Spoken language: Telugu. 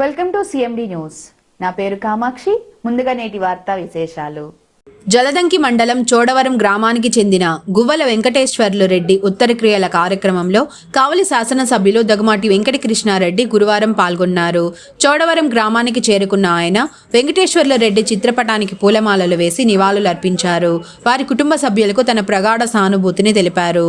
Welcome to CMD news. నా పేరు కామాక్షి. ముందుగా నేటి వార్తా విశేషాలు. జలదంకి మండలం చోడవరం గ్రామానికి చెందిన గువ్వల వెంకటేశ్వర్లు రెడ్డి ఉత్తర క్రియల కార్యక్రమంలో కావలి శాసనసభ్యులు దగుమాటి వెంకటకృష్ణారెడ్డి గురువారం పాల్గొన్నారు. చోడవరం గ్రామానికి చేరుకున్న ఆయన వెంకటేశ్వర్ల రెడ్డి చిత్రపటానికి పూలమాలలు వేసి నివాళులర్పించారు వారి కుటుంబ సభ్యులకు తన ప్రగాఢ సానుభూతిని తెలిపారు.